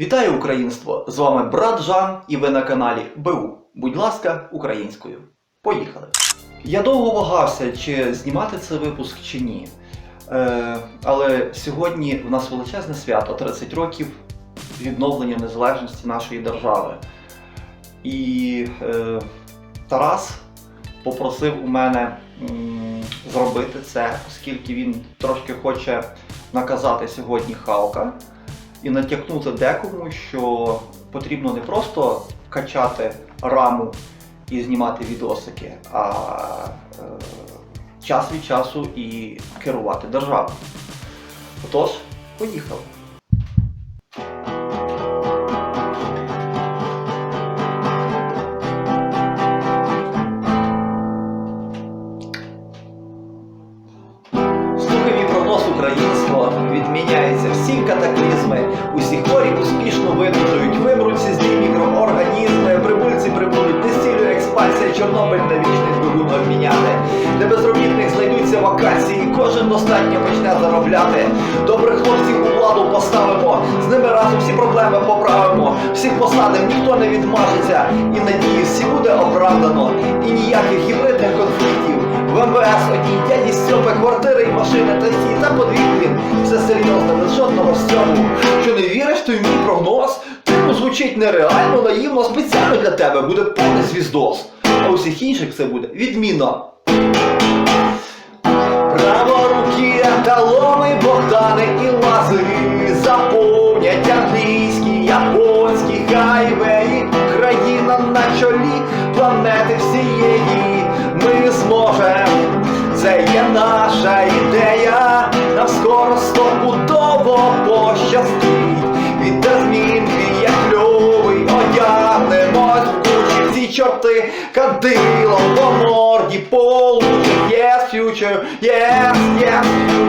Вітаю українство! З вами брат Жан і ви на каналі БУ. Будь ласка, українською. Поїхали! Я довго вагався, чи знімати цей випуск чи ні. Е, але сьогодні в нас величезне свято 30 років відновлення незалежності нашої держави. І е, Тарас попросив у мене м, зробити це, оскільки він трошки хоче наказати сьогодні Халка і натякнути декому, що потрібно не просто качати раму і знімати відосики, а е, час від часу і керувати державою. Отож, поїхали. Слухай мій прогноз українство, відміняються всі катаклізми, усі хворі успішно видужують, вибруться злі мікроорганізми, прибульці прибудуть, не стілює експансія, Чорнобиль на вічний двигун обміняти. Для безробітних знайдуться вакансії, кожен достатньо почне заробляти. Добрих хлопців у владу поставимо, з ними разом всі проблеми поправимо. Всіх посадимо, ніхто не відмажеться, і надії всі буде оправдано. І ніяких гібридних конфліктів. В МВС одній дяді Стьопи, квартири і машини та всі та подвір'їн. Все серйозно, без жодного стьому. Що не віриш, то й мій прогноз? Типу звучить нереально, наївно, спеціально для тебе буде повний звіздос. А у всіх інших це буде відмінно. Праворукі еталони, Богдани і Лазарі заповнять англійські, японські хайвеї, Україна на чолі планети всієї. Ми зможем, це є наша ідея. Нам скоро стопудово пощастить. Від змін як кльовий одягнемось в кучі ці чорти кадилом по морді получить. Yes, future, yes, yes,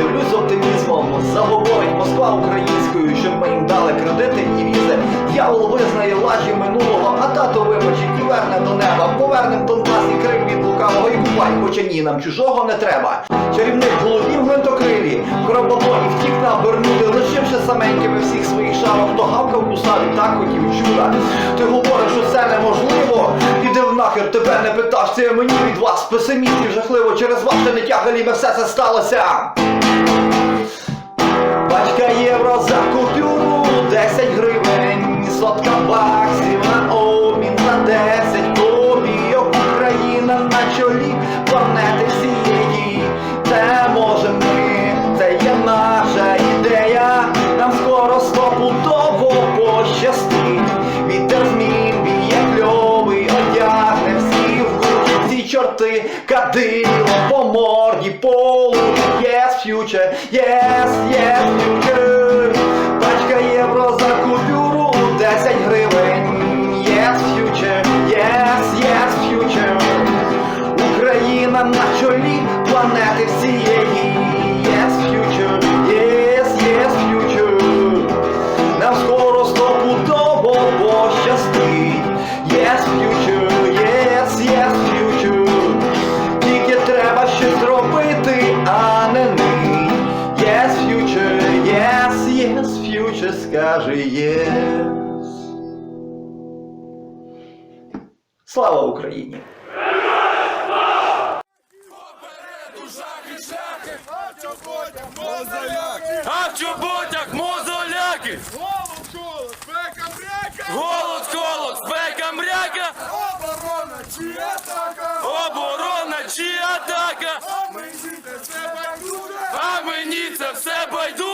дивлюсь з оптимізмом. Заговорить Москва українською, щоб ми їм дали кредити і візи. Дьявол визнає лажі минулого, а тато вибачить і верне до неба. Повернем Донбас і Крим від лукавого і купай, хоча ні, нам чужого не треба. Чарівник головів гвинтокрилі, кробабоні втік на Бермуди, лишивши саменькими всіх своїх шарок, хто гавкав кусав і так хотів чуда. Ти говориш, що це неможливо. Іди в нахер, тебе не питав, це мені від вас, песимістів жахливо, через ваше нетягаліве все це сталося. Пачка євро за купюру 10 гривень, сотка баксів на обмін за 10 копійок Україна на чолі планети всієї. Це можем ми, це є наша ідея. Нам скоро стопудово пощастить. Вітер змін б'є кльовий, одягне всі в кучі ці чорти, кадило по морді получить. Yes, future, yes, yes, future. Пачка євро за купюру 10 гривень. Yes, future, yes, yes, future. Україна на чолі планети yes, future, скаже yes. Слава Україні! А в чоботях мозоляки! Голод, голод, бека, брека, Голод, холод, спека, мряка! оборона чи атака, Оборона чи атака! а ми жити це байдуже, А мені це все байдуже,